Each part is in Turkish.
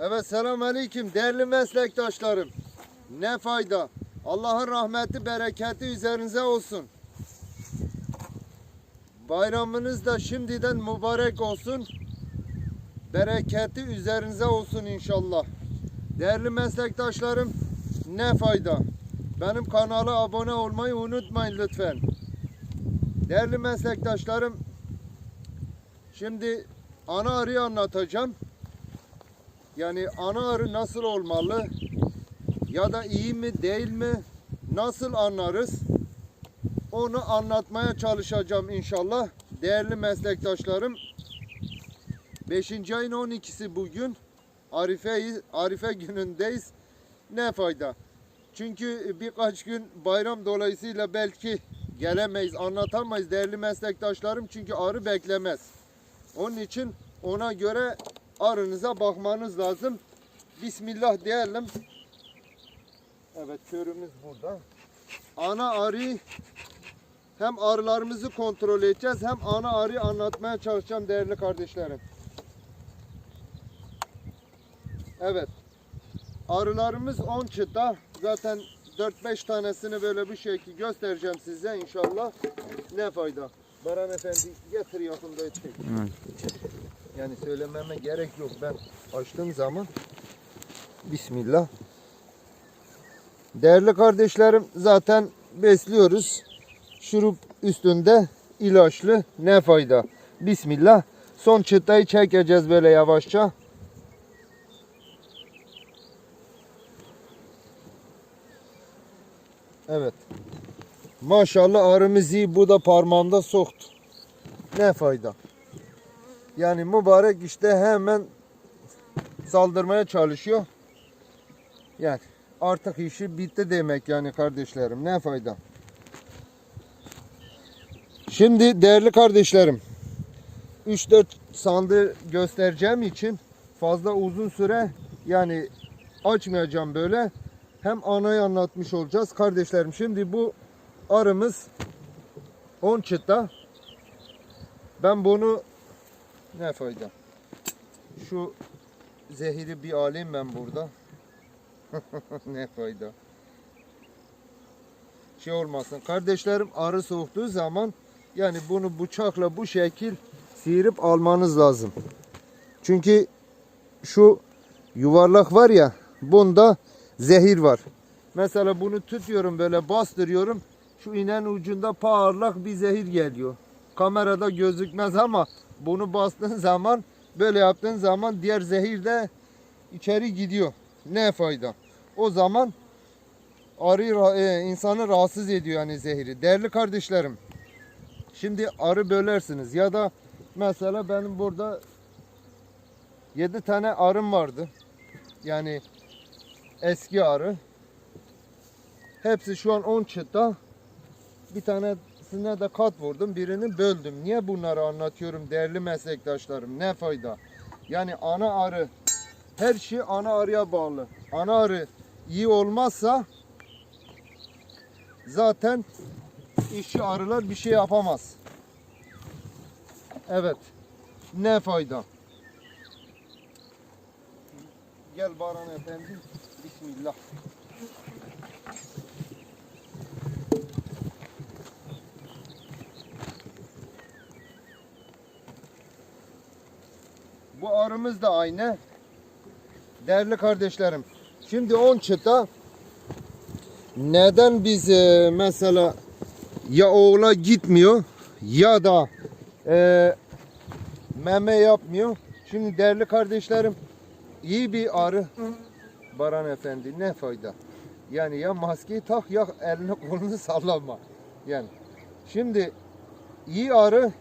Evet selam aleyküm değerli meslektaşlarım. Ne fayda. Allah'ın rahmeti bereketi üzerinize olsun. Bayramınız da şimdiden mübarek olsun. Bereketi üzerinize olsun inşallah. Değerli meslektaşlarım ne fayda. Benim kanala abone olmayı unutmayın lütfen. Değerli meslektaşlarım şimdi ana arıyı anlatacağım. Yani ana arı nasıl olmalı? Ya da iyi mi değil mi? Nasıl anlarız? Onu anlatmaya çalışacağım inşallah. Değerli meslektaşlarım. 5. ayın 12'si bugün. Arife, Arife günündeyiz. Ne fayda? Çünkü birkaç gün bayram dolayısıyla belki gelemeyiz, anlatamayız değerli meslektaşlarım. Çünkü arı beklemez. Onun için ona göre arınıza bakmanız lazım. Bismillah diyelim. Evet körümüz burada. Ana arı hem arılarımızı kontrol edeceğiz hem ana arıyı anlatmaya çalışacağım değerli kardeşlerim. Evet. Arılarımız 10 çıta. Zaten 4-5 tanesini böyle bir şekil göstereceğim size inşallah. Ne fayda. Baran Efendi getir yakında ettik. Yani söylememe gerek yok. Ben açtığım zaman Bismillah. Değerli kardeşlerim zaten besliyoruz. Şurup üstünde ilaçlı ne fayda. Bismillah. Son çıtayı çekeceğiz böyle yavaşça. Evet. Maşallah arımız iyi. Bu da parmağımda soktu. Ne fayda. Yani mübarek işte hemen saldırmaya çalışıyor. Yani artık işi bitti demek yani kardeşlerim. Ne fayda. Şimdi değerli kardeşlerim 3-4 sandığı göstereceğim için fazla uzun süre yani açmayacağım böyle. Hem anayı anlatmış olacağız kardeşlerim. Şimdi bu arımız 10 çıta. Ben bunu ne fayda. Şu zehiri bir alayım ben burada. ne fayda. Şey olmasın. Kardeşlerim arı soğuktuğu zaman yani bunu bıçakla bu şekil sıyırıp almanız lazım. Çünkü şu yuvarlak var ya bunda zehir var. Mesela bunu tutuyorum böyle bastırıyorum. Şu inen ucunda parlak bir zehir geliyor. Kamerada gözükmez ama bunu bastığın zaman böyle yaptığın zaman diğer zehir de içeri gidiyor. Ne fayda? O zaman ra- e, insanı rahatsız ediyor yani zehri. Değerli kardeşlerim. Şimdi arı bölersiniz ya da mesela benim burada 7 tane arım vardı. Yani eski arı. Hepsi şu an 10 çıta. Bir tanesine de kat vurdum. Birini böldüm. Niye bunları anlatıyorum değerli meslektaşlarım? Ne fayda? Yani ana arı her şey ana arıya bağlı. Ana arı iyi olmazsa zaten işçi arılar bir şey yapamaz. Evet. Ne fayda? Gel Baran Efendi. Bismillah. Bu arımız da aynı. Değerli kardeşlerim. Şimdi 10 çıta neden biz mesela ya oğula gitmiyor ya da e, meme yapmıyor. Şimdi değerli kardeşlerim iyi bir arı Baran Efendi ne fayda. Yani ya maskeyi tak ya elini kolunu sallama. Yani şimdi iyi arı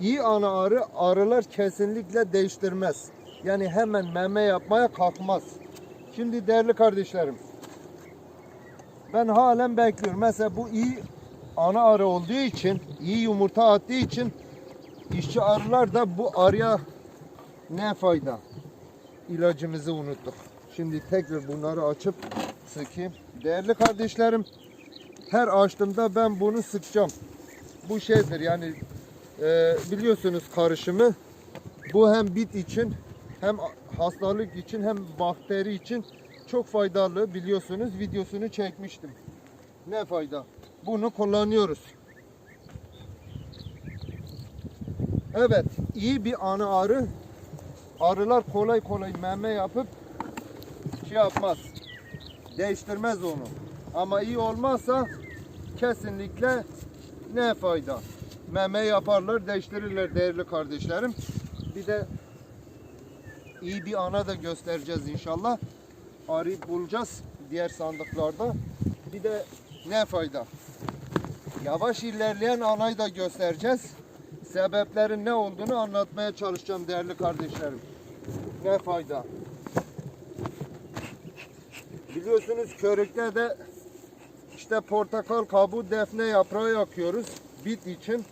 iyi ana arı arılar kesinlikle değiştirmez. Yani hemen meme yapmaya kalkmaz. Şimdi değerli kardeşlerim ben halen bekliyorum. Mesela bu iyi ana arı olduğu için, iyi yumurta attığı için işçi arılar da bu arıya ne fayda? İlacımızı unuttuk. Şimdi tekrar bunları açıp sıkayım. Değerli kardeşlerim, her açtığımda ben bunu sıkacağım. Bu şeydir yani e, biliyorsunuz karışımı. Bu hem bit için hem hastalık için hem bakteri için çok faydalı biliyorsunuz videosunu çekmiştim. Ne fayda? Bunu kullanıyoruz. Evet, iyi bir ana arı. Arılar kolay kolay meme yapıp şey yapmaz. Değiştirmez onu. Ama iyi olmazsa kesinlikle ne fayda? Meme yaparlar, değiştirirler değerli kardeşlerim. Bir de iyi bir ana da göstereceğiz inşallah. Arı bulacağız diğer sandıklarda. Bir de ne fayda? Yavaş ilerleyen anayı da göstereceğiz. Sebeplerin ne olduğunu anlatmaya çalışacağım değerli kardeşlerim. Ne fayda? Biliyorsunuz körükte de işte portakal kabuğu defne yaprağı yakıyoruz. Bit için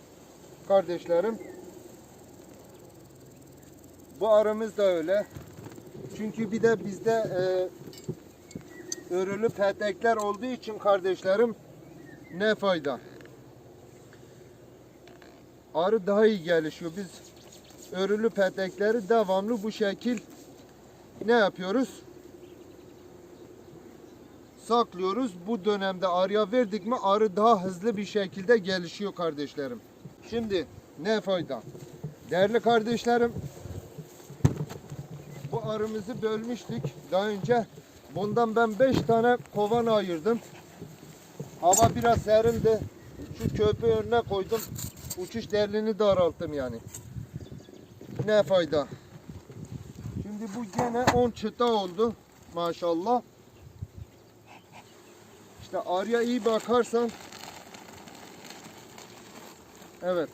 kardeşlerim. Bu arımız da öyle. Çünkü bir de bizde e, örülü petekler olduğu için kardeşlerim ne fayda? Arı daha iyi gelişiyor. Biz örülü petekleri devamlı bu şekil ne yapıyoruz? Saklıyoruz. Bu dönemde arıya verdik mi arı daha hızlı bir şekilde gelişiyor kardeşlerim. Şimdi ne fayda? Değerli kardeşlerim bu arımızı bölmüştük daha önce. Bundan ben 5 tane kovan ayırdım. Hava biraz serindi. Şu köpüğü önüne koydum. Uçuş deliğini daralttım yani. Ne fayda. Şimdi bu gene 10 çıta oldu. Maşallah. İşte arıya iyi bakarsan Evet.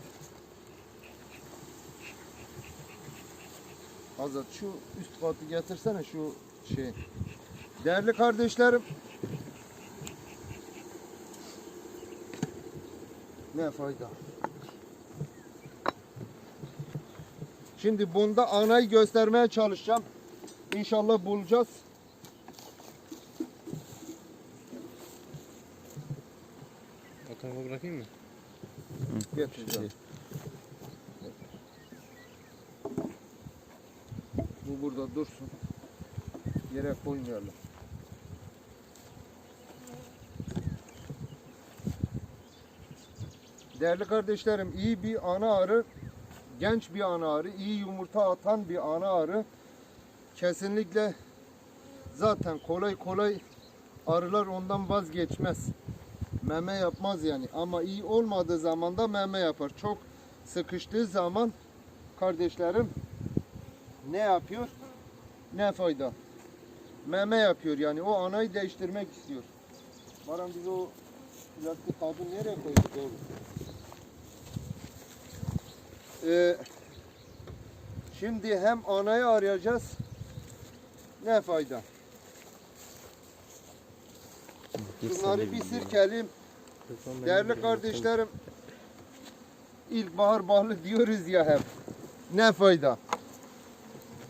Azat şu üst katı getirsene şu şey. Değerli kardeşlerim. Ne fayda. Şimdi bunda anayı göstermeye çalışacağım. İnşallah bulacağız. O tarafa bırakayım mı? Bu burada dursun. Yere koymayalım. Değerli kardeşlerim, iyi bir ana arı, genç bir ana arı, iyi yumurta atan bir ana arı kesinlikle zaten kolay kolay arılar ondan vazgeçmez meme yapmaz yani. Ama iyi olmadığı zaman da meme yapar. Çok sıkıştığı zaman kardeşlerim ne yapıyor? Ne fayda? Meme yapıyor yani. O anayı değiştirmek istiyor. Baran biz o plastik kabı nereye koyduk oğlum? Ee, şimdi hem anayı arayacağız. Ne fayda? Bunları bir sirkeleyim. Değerli kardeşlerim, ilkbahar bahlı diyoruz ya hep. Ne fayda?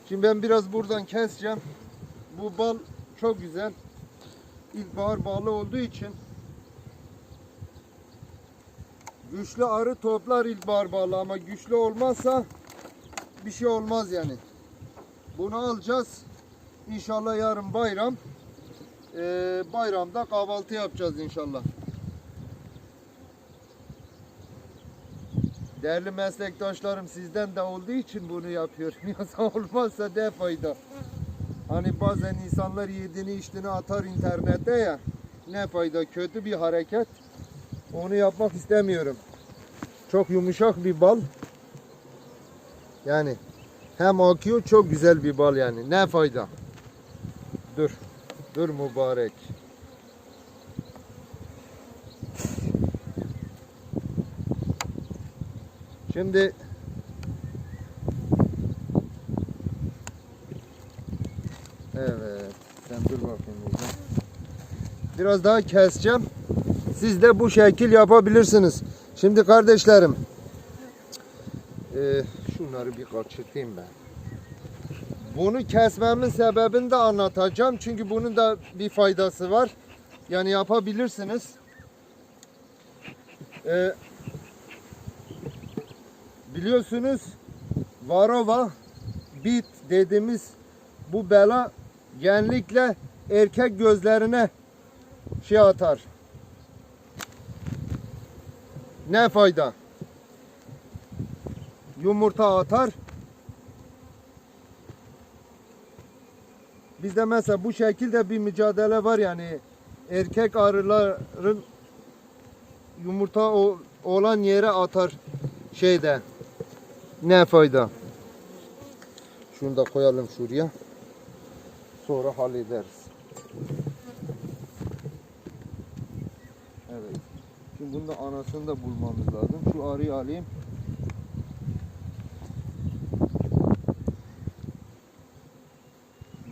Şimdi ben biraz buradan keseceğim. Bu bal çok güzel. İlkbahar bağlı olduğu için güçlü arı toplar ilkbahar bağlı ama güçlü olmazsa bir şey olmaz yani. Bunu alacağız. İnşallah yarın bayram. Ee, bayramda kahvaltı yapacağız inşallah. Değerli meslektaşlarım sizden de olduğu için bunu yapıyorum. Yoksa olmazsa de fayda. Hani bazen insanlar yediğini içtiğini atar internette ya. Ne fayda kötü bir hareket. Onu yapmak istemiyorum. Çok yumuşak bir bal. Yani hem akıyor çok güzel bir bal yani. Ne fayda. Dur. Dur mübarek. Şimdi Evet. Sen dur bakayım burada. Biraz daha keseceğim. Siz de bu şekil yapabilirsiniz. Şimdi kardeşlerim. eee, şunları bir kaçırtayım ben. Bunu kesmemin sebebini de anlatacağım. Çünkü bunun da bir faydası var. Yani yapabilirsiniz. Ee, biliyorsunuz Varova bit dediğimiz bu bela genellikle erkek gözlerine şey atar. Ne fayda? Yumurta atar. Bizde mesela bu şekilde bir mücadele var yani erkek arıların yumurta olan yere atar şeyde. Ne fayda? Şunu da koyalım şuraya. Sonra hallederiz. Evet. Şimdi bunda anasını da bulmamız lazım. Şu arıyı alayım.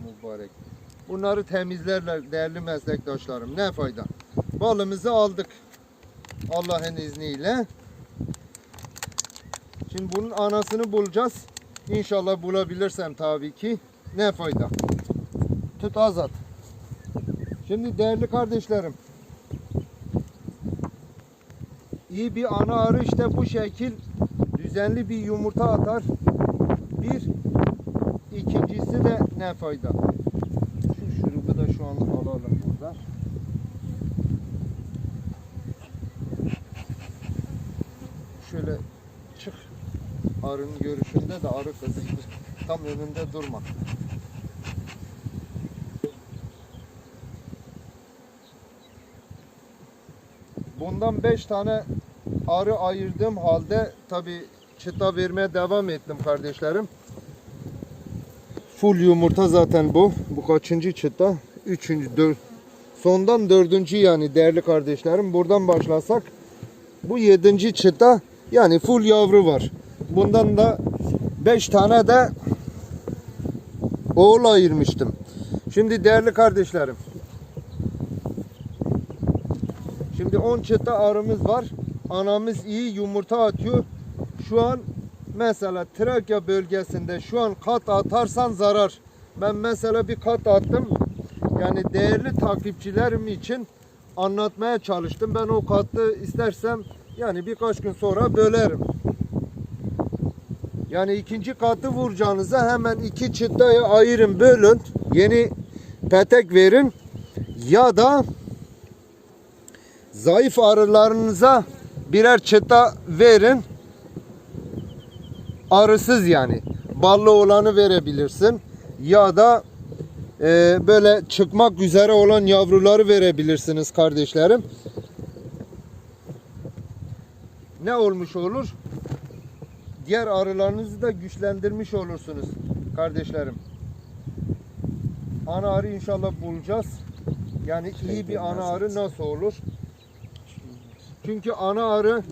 Mübarek. Bunları temizlerler değerli meslektaşlarım. Ne fayda? Balımızı aldık. Allah'ın izniyle. Şimdi bunun anasını bulacağız. İnşallah bulabilirsem tabii ki. Ne fayda? Tut azat. Şimdi değerli kardeşlerim. İyi bir ana arı işte bu şekil düzenli bir yumurta atar. Bir. ikincisi de ne fayda? Şu şurubu da şu an alalım burada. Şöyle çık. Arının görüşünde de arı kız. Tam önünde durma. Bundan 5 tane arı ayırdığım halde tabi çıta vermeye devam ettim kardeşlerim. Full yumurta zaten bu. Bu kaçıncı çıta? Üçüncü, dört. Sondan dördüncü yani değerli kardeşlerim. Buradan başlasak bu yedinci çıta yani full yavru var. Bundan da beş tane de oğul ayırmıştım. Şimdi değerli kardeşlerim. Şimdi 10 çıta arımız var. Anamız iyi yumurta atıyor. Şu an mesela Trakya bölgesinde şu an kat atarsan zarar. Ben mesela bir kat attım. Yani değerli takipçilerim için anlatmaya çalıştım. Ben o katı istersem yani birkaç gün sonra bölerim. Yani ikinci katı vuracağınıza hemen iki çıtayı ayırın bölün. Yeni petek verin. Ya da zayıf arılarınıza birer çıta verin. Arısız yani. Ballı olanı verebilirsin. Ya da e, böyle çıkmak üzere olan yavruları verebilirsiniz kardeşlerim. Ne olmuş olur? Diğer arılarınızı da güçlendirmiş olursunuz kardeşlerim. Ana arı inşallah bulacağız. Yani iyi bir ana arı nasıl olur? Çünkü ana arı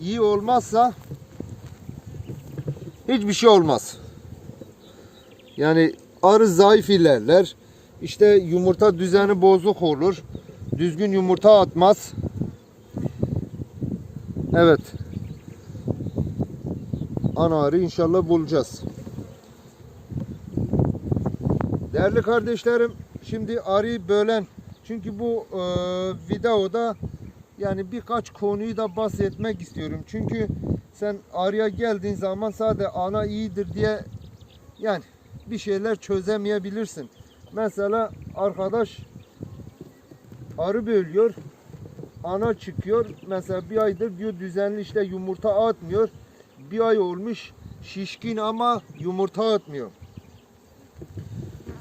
iyi olmazsa hiçbir şey olmaz. Yani arı zayıf ilerler. İşte yumurta düzeni bozuk olur. Düzgün yumurta atmaz. Evet. Ana arı inşallah bulacağız. Değerli kardeşlerim, şimdi arıyı bölen çünkü bu e, videoda yani birkaç konuyu da bahsetmek istiyorum. Çünkü sen arıya geldiğin zaman sadece ana iyidir diye yani bir şeyler çözemeyebilirsin. Mesela arkadaş arı bölüyor. Ana çıkıyor. Mesela bir aydır diyor düzenli işte yumurta atmıyor. Bir ay olmuş şişkin ama yumurta atmıyor.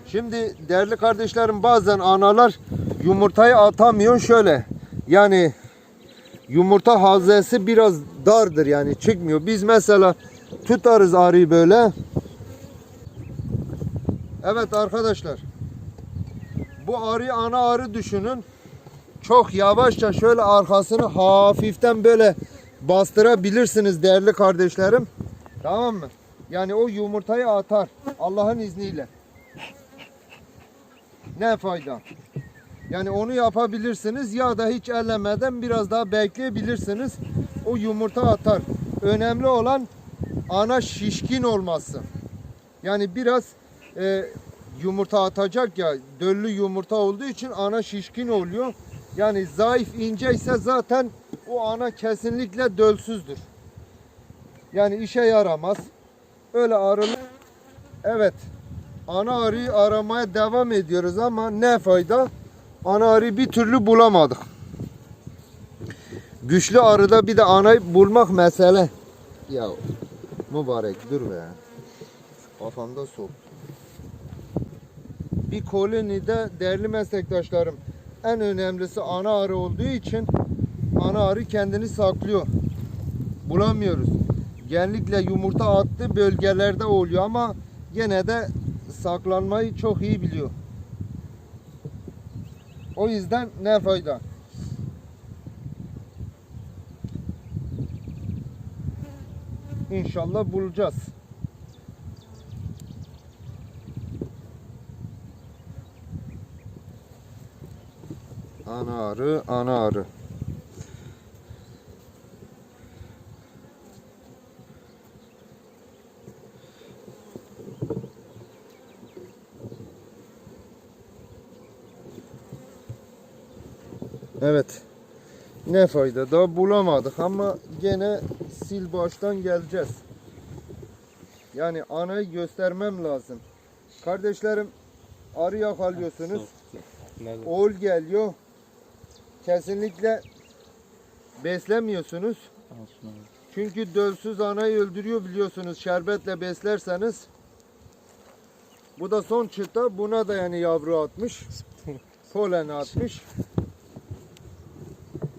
Şimdi değerli kardeşlerim bazen analar yumurtayı atamıyor şöyle. Yani yumurta hazesi biraz dardır yani çıkmıyor. Biz mesela tutarız arıyı böyle. Evet arkadaşlar. Bu arıyı ana arı düşünün. Çok yavaşça şöyle arkasını hafiften böyle bastırabilirsiniz değerli kardeşlerim. Tamam mı? Yani o yumurtayı atar Allah'ın izniyle. Ne fayda? Yani onu yapabilirsiniz ya da hiç ellemeden biraz daha bekleyebilirsiniz. O yumurta atar. Önemli olan ana şişkin olması. Yani biraz e, yumurta atacak ya döllü yumurta olduğu için ana şişkin oluyor. Yani zayıf ince ise zaten o ana kesinlikle dölsüzdür. Yani işe yaramaz. Öyle arılı. Evet. Ana arıyı aramaya devam ediyoruz ama ne fayda? Ana arıyı bir türlü bulamadık. Güçlü arıda bir de anayı bulmak mesele. Ya mübarek dur be. Kafamda sok. Bir kolonide değerli meslektaşlarım en önemlisi ana arı olduğu için ana arı kendini saklıyor. Bulamıyoruz. Genellikle yumurta attığı bölgelerde oluyor ama gene de saklanmayı çok iyi biliyor. O yüzden ne fayda? İnşallah bulacağız. Ana arı, ana arı. Evet. Ne fayda daha bulamadık ama gene sil baştan geleceğiz. Yani anayı göstermem lazım. Kardeşlerim arı yakalıyorsunuz. Oğul geliyor. Kesinlikle beslemiyorsunuz. Çünkü dölsüz anayı öldürüyor biliyorsunuz. Şerbetle beslerseniz. Bu da son çıta. Buna da yani yavru atmış. Polen atmış.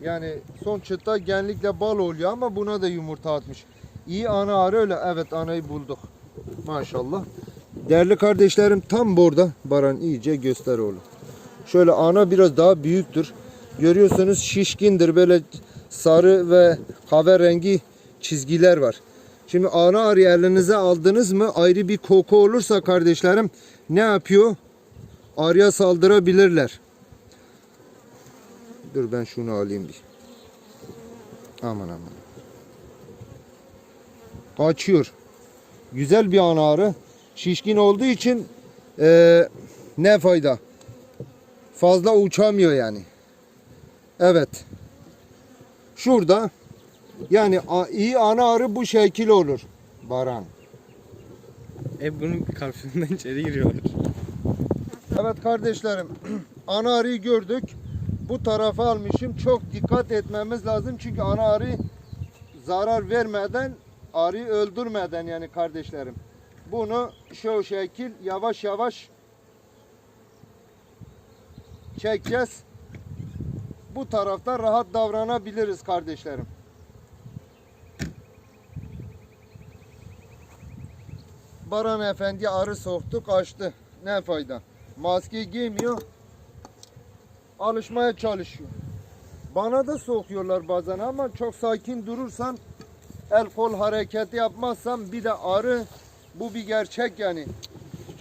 Yani son çıta genellikle bal oluyor ama buna da yumurta atmış. İyi ana arı öyle. Evet anayı bulduk. Maşallah. Değerli kardeşlerim tam burada. Baran iyice göster oğlum. Şöyle ana biraz daha büyüktür. Görüyorsunuz şişkindir böyle sarı ve kahverengi çizgiler var. Şimdi ana arı elinize aldınız mı ayrı bir koku olursa kardeşlerim ne yapıyor? Arıya saldırabilirler. Dur ben şunu alayım bir. Aman aman. Kaçıyor. Güzel bir ana arı. Şişkin olduğu için eee, ne fayda? Fazla uçamıyor yani. Evet. Şurada yani iyi ana arı bu şekil olur. Baran. E bunun karşısından içeri giriyorlar. Evet kardeşlerim. ana arıyı gördük. Bu tarafa almışım. Çok dikkat etmemiz lazım. Çünkü ana arı zarar vermeden, arıyı öldürmeden yani kardeşlerim. Bunu şu şekil yavaş yavaş çekeceğiz. Bu tarafta rahat davranabiliriz kardeşlerim. Baran Efendi arı soktu kaçtı. Ne fayda? Maske giymiyor. Alışmaya çalışıyor. Bana da sokuyorlar bazen ama çok sakin durursan el kol hareketi yapmazsam bir de arı bu bir gerçek yani.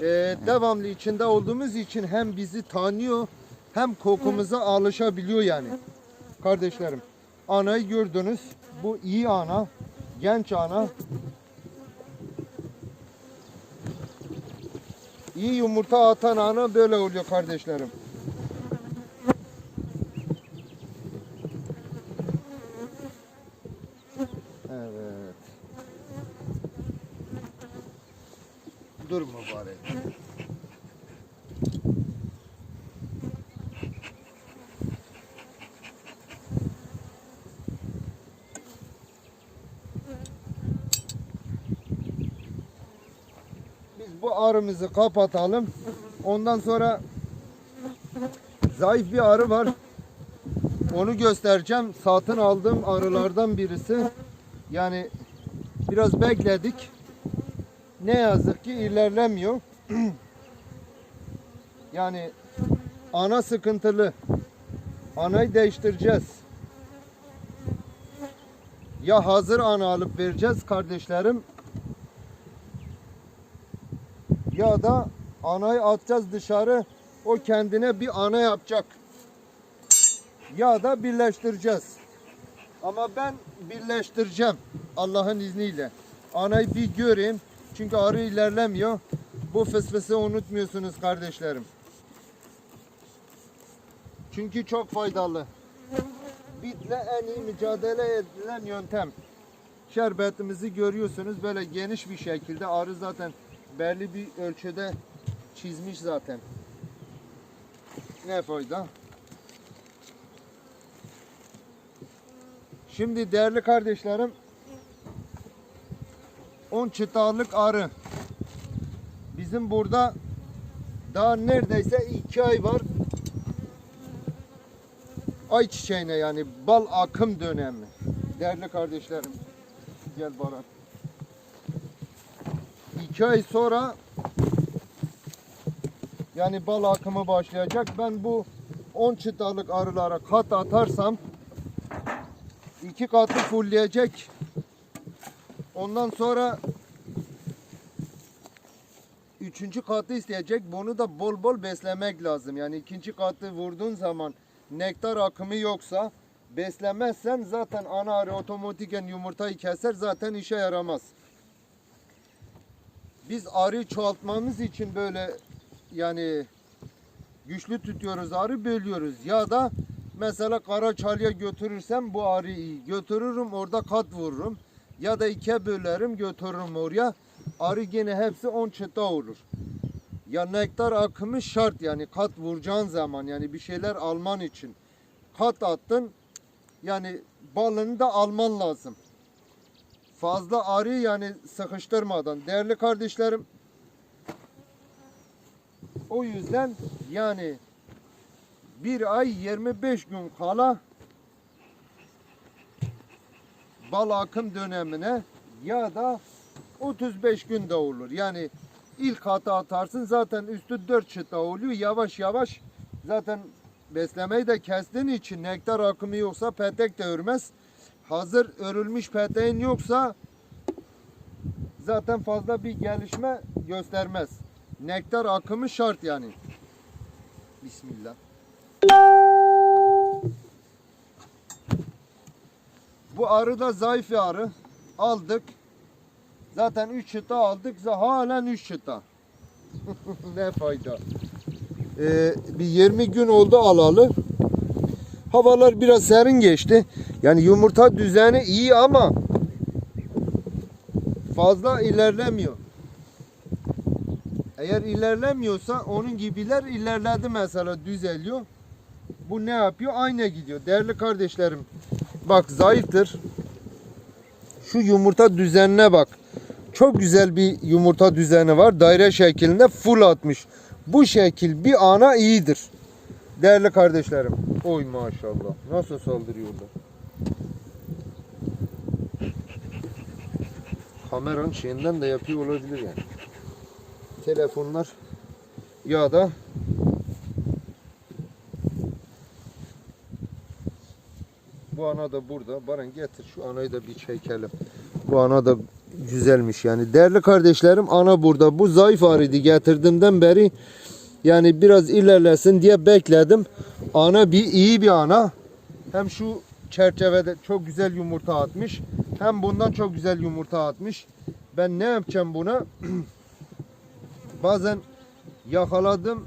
Ee, devamlı içinde olduğumuz için hem bizi tanıyor hem kokumuza alışabiliyor yani. Kardeşlerim anayı gördünüz. Bu iyi ana. Genç ana. İyi yumurta atan ana böyle oluyor kardeşlerim. Evet. Dur mübarek. Biz bu arımızı kapatalım. Ondan sonra zayıf bir arı var. Onu göstereceğim. Satın aldığım arılardan birisi. Yani biraz bekledik. Ne yazık ki ilerlemiyor. yani ana sıkıntılı. Anayı değiştireceğiz. Ya hazır ana alıp vereceğiz kardeşlerim. Ya da anayı atacağız dışarı. O kendine bir ana yapacak. Ya da birleştireceğiz. Ama ben birleştireceğim Allah'ın izniyle. Anayı bir göreyim. Çünkü arı ilerlemiyor. Bu fısfısı unutmuyorsunuz kardeşlerim. Çünkü çok faydalı. Bitle en iyi mücadele edilen yöntem. Şerbetimizi görüyorsunuz böyle geniş bir şekilde. Arı zaten belli bir ölçüde çizmiş zaten. Ne fayda? Şimdi değerli kardeşlerim 10 çıtalık arı. Bizim burada daha neredeyse 2 ay var. Ay çiçeğine yani bal akım dönemi. Değerli kardeşlerim gel bana. 2 ay sonra yani bal akımı başlayacak. Ben bu 10 çıtalık arılara kat atarsam iki katı fullleyecek. Ondan sonra üçüncü katı isteyecek. Bunu da bol bol beslemek lazım. Yani ikinci katı vurduğun zaman nektar akımı yoksa beslemezsen zaten ana arı otomatiken yumurtayı keser zaten işe yaramaz. Biz arıyı çoğaltmamız için böyle yani güçlü tutuyoruz arı bölüyoruz ya da mesela Karaçalı'ya götürürsem bu arıyı götürürüm orada kat vururum ya da ikiye bölerim götürürüm oraya arı gene hepsi 10 çıta olur. Ya nektar akımı şart yani kat vuracağın zaman yani bir şeyler alman için kat attın yani balını da alman lazım. Fazla arı yani sıkıştırmadan. Değerli kardeşlerim o yüzden yani bir ay 25 gün kala bal akım dönemine ya da 35 gün de olur. Yani ilk hata atarsın zaten üstü 4 çıta oluyor. Yavaş yavaş zaten beslemeyi de kestiğin için nektar akımı yoksa petek de örmez. Hazır örülmüş peteğin yoksa zaten fazla bir gelişme göstermez. Nektar akımı şart yani. Bismillah. Bu arı da zayıf arı. Aldık. Zaten 3 çıta aldık. Halen 3 çıta. ne fayda. Ee, bir 20 gün oldu alalı. Havalar biraz serin geçti. Yani yumurta düzeni iyi ama fazla ilerlemiyor. Eğer ilerlemiyorsa onun gibiler ilerledi mesela düzeliyor. Bu ne yapıyor? Aynı gidiyor. Değerli kardeşlerim bak zayıftır. Şu yumurta düzenine bak. Çok güzel bir yumurta düzeni var. Daire şeklinde full atmış. Bu şekil bir ana iyidir. Değerli kardeşlerim. Oy maşallah. Nasıl saldırıyorlar. Kameranın şeyinden de yapıyor olabilir yani. Telefonlar ya da Bu ana da burada. Baran getir şu anayı da bir çekelim. Bu ana da güzelmiş yani. Değerli kardeşlerim ana burada. Bu zayıf arıydı getirdiğimden beri yani biraz ilerlesin diye bekledim. Ana bir iyi bir ana. Hem şu çerçevede çok güzel yumurta atmış. Hem bundan çok güzel yumurta atmış. Ben ne yapacağım buna? Bazen yakaladım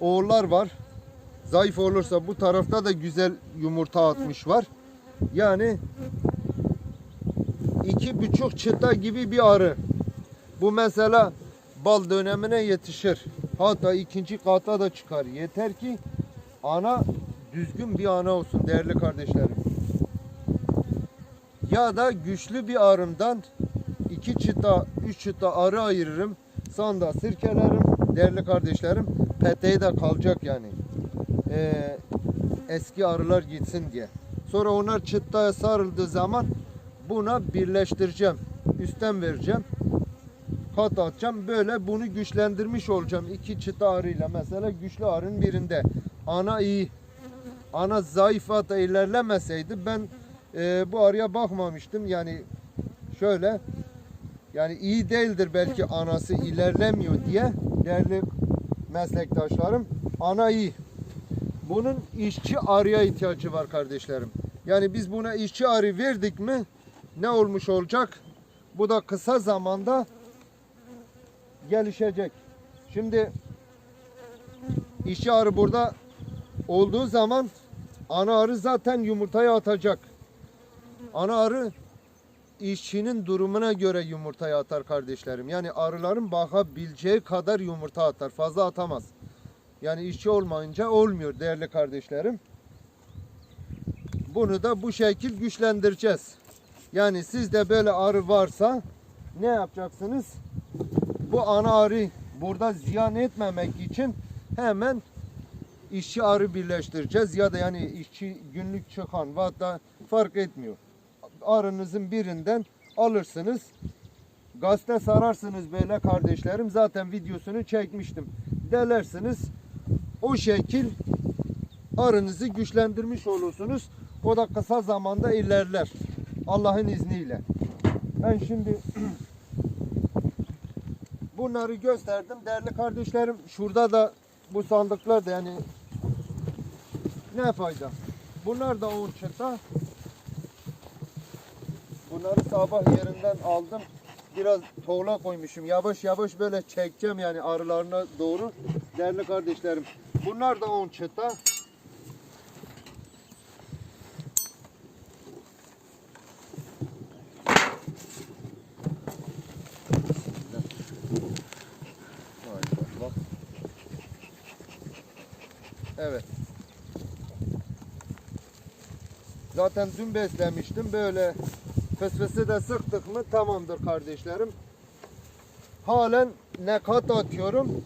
oğullar var. Zayıf olursa bu tarafta da güzel yumurta atmış var. Yani iki buçuk çıta gibi bir arı. Bu mesela bal dönemine yetişir. Hatta ikinci kata da çıkar. Yeter ki ana düzgün bir ana olsun değerli kardeşlerim. Ya da güçlü bir arımdan iki çıta, üç çıta arı ayırırım. Sonra sirkelerim değerli kardeşlerim. Peteği de kalacak yani. Ee, eski arılar gitsin diye. Sonra onlar çıtaya sarıldığı zaman buna birleştireceğim. Üstten vereceğim. Kat atacağım. Böyle bunu güçlendirmiş olacağım. İki çıta arıyla mesela güçlü arının birinde. Ana iyi. Ana zayıf hatta ilerlemeseydi ben e, bu arıya bakmamıştım. Yani şöyle yani iyi değildir belki anası ilerlemiyor diye değerli meslektaşlarım ana iyi. Bunun işçi arıya ihtiyacı var kardeşlerim. Yani biz buna işçi arı verdik mi ne olmuş olacak? Bu da kısa zamanda gelişecek. Şimdi işçi arı burada olduğu zaman ana arı zaten yumurtayı atacak. Ana arı işçinin durumuna göre yumurtayı atar kardeşlerim. Yani arıların bakabileceği kadar yumurta atar. Fazla atamaz. Yani işçi olmayınca olmuyor değerli kardeşlerim. Bunu da bu şekil güçlendireceğiz. Yani sizde böyle arı varsa ne yapacaksınız? Bu ana arı burada ziyan etmemek için hemen işçi arı birleştireceğiz ya da yani işçi günlük çıkan hatta fark etmiyor. Arınızın birinden alırsınız. Gazete sararsınız böyle kardeşlerim. Zaten videosunu çekmiştim. Delersiniz. O şekil arınızı güçlendirmiş olursunuz. O da kısa zamanda ilerler. Allah'ın izniyle. Ben şimdi bunları gösterdim. Değerli kardeşlerim şurada da bu sandıklar da yani ne fayda? Bunlar da 10 çıta. Bunları sabah yerinden aldım. Biraz toğla koymuşum. Yavaş yavaş böyle çekeceğim yani arılarına doğru. Değerli kardeşlerim. Bunlar da 10 çıta. Evet. Zaten dün beslemiştim. Böyle fısfısı da sıktık mı tamamdır kardeşlerim. Halen ne kat atıyorum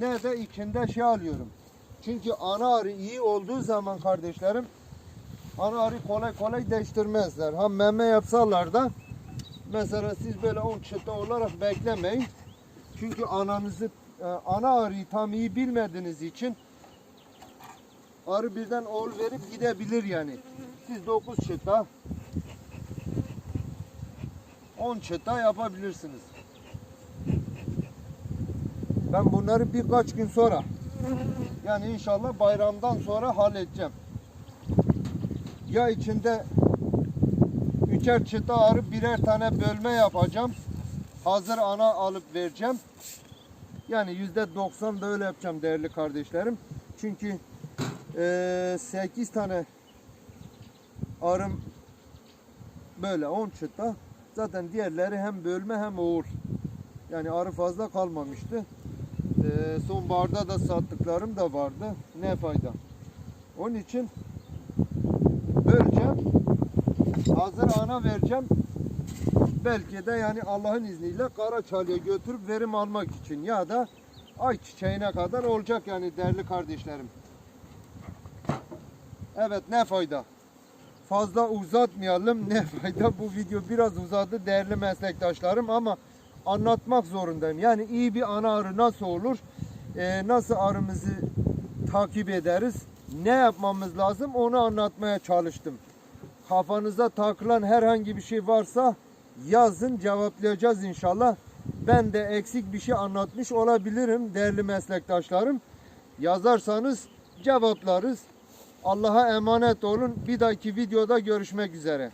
ne de içinde şey alıyorum. Çünkü ana arı iyi olduğu zaman kardeşlerim ana arı kolay kolay değiştirmezler. Ha meme yapsalar da mesela siz böyle 10 çıta olarak beklemeyin. Çünkü ananızı e, ana arıyı tam iyi bilmediğiniz için arı birden oğul verip gidebilir yani. Siz 9 çıta 10 çıta yapabilirsiniz. Ben bunları birkaç gün sonra yani inşallah bayramdan sonra halledeceğim. Ya içinde üçer çıta arı birer tane bölme yapacağım. Hazır ana alıp vereceğim. Yani yüzde doksan da öyle yapacağım değerli kardeşlerim. Çünkü eee 8 tane arım böyle 10 çıta. Zaten diğerleri hem bölme hem oğul. Yani arı fazla kalmamıştı. Eee sonbaharda da sattıklarım da vardı. Ne fayda. Onun için böleceğim. Hazır ana vereceğim. Belki de yani Allah'ın izniyle Karaçalı'ya götürüp verim almak için ya da ay çiçeğine kadar olacak yani değerli kardeşlerim. Evet ne fayda. Fazla uzatmayalım ne fayda bu video biraz uzadı değerli meslektaşlarım ama anlatmak zorundayım. Yani iyi bir ana arı nasıl olur? Ee, nasıl arımızı takip ederiz? Ne yapmamız lazım onu anlatmaya çalıştım. Kafanıza takılan herhangi bir şey varsa yazın cevaplayacağız inşallah. Ben de eksik bir şey anlatmış olabilirim değerli meslektaşlarım. Yazarsanız cevaplarız. Allah'a emanet olun. Bir dahaki videoda görüşmek üzere.